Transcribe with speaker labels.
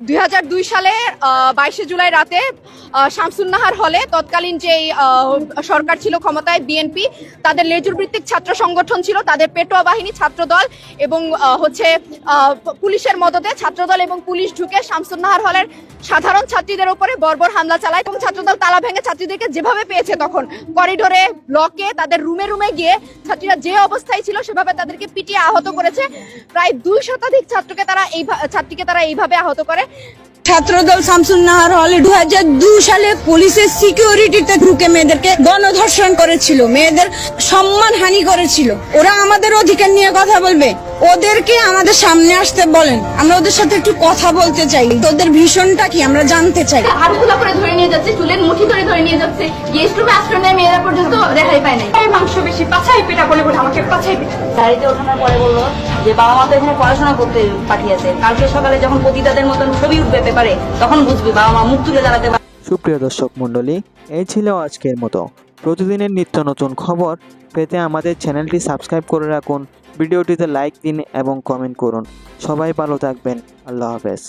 Speaker 1: দুই হাজার দুই সালে বাইশে জুলাই রাতে শামসুন্নাহার হলে তৎকালীন যে সরকার ছিল ক্ষমতায়, বিএনপি, তাদের লেজুর ভিত্তিক ছাত্র সংগঠন ছিল, তাদের পেটোয়া বাহিনী, ছাত্রদল এবং হচ্ছে পুলিশের মদতে ছাত্রদল এবং পুলিশ ঢুকে শামসুন্নাহার হলের সাধারণ ছাত্রীদের উপরে বর্বর হামলা চালায় এবং ছাত্রদল তালা ভেঙে ছাত্রীদেরকে যেভাবে পেয়েছে তখন, করিডোরে ব্লকে তাদের রুমে রুমে গিয়ে ছাত্রীরা যে অবস্থায় ছিল সেভাবে তাদেরকে পিটিয়ে আহত করেছে। প্রায় দুই শতাধিক ছাত্রকে তারা এই ছাত্রীকে তারা এইভাবে আহত করে।
Speaker 2: ছাত্রদল শামসুন্নাহার হলে দু হাজার দুই সালে পুলিশের সিকিউরিটিতে ঢুকে মেয়েদেরকে গণধর্ষণ করেছিল। মেয়েদের সম্মান হানি করেছিল। ওরা আমাদের অধিকার নিয়ে কথা বলবে। ওদেরকে আমাদের সামনে আসতে বলেন। আমরা ওদের সাথে একটু কথা বলতে চাই। ওদের ভীষণটা কি আমরা জানতে চাই।
Speaker 1: হাত খোলা করে ধরে নিয়ে যাচ্ছে চুলের মুঠি ধরে ধরে নিয়ে যাচ্ছে। গেস্ট রুমে আশ্রয় নেয় মেয়েরা পর্যন্ত রেহাই পায় নাই। মাংস বেশি পাছাই পিটা বলে বলে আমাকে পাছাই পিটা
Speaker 3: গাড়িতে ওঠানোর পরে বলল যে বাবা মা তো এখানে পড়াশোনা করতে পাঠিয়েছে। কালকে সকালে যখন পতিতাদের মতন ছবি উঠবে পেপারে তখন বুঝবি বাবা মা মুখ তুলে দাঁড়াতে পারবে
Speaker 4: সুপ্রিয় দর্শক মণ্ডলী এই ছিল আজকের মতো। প্রতিদিনের নিত্য নতুন খবর পেতে আমাদের চ্যানেলটি সাবস্ক্রাইব করে রাখুন। ভিডিওটিতে লাইক দিন এবং কমেন্ট করুন। সবাই ভালো থাকবেন। আল্লাহ হাফেজ।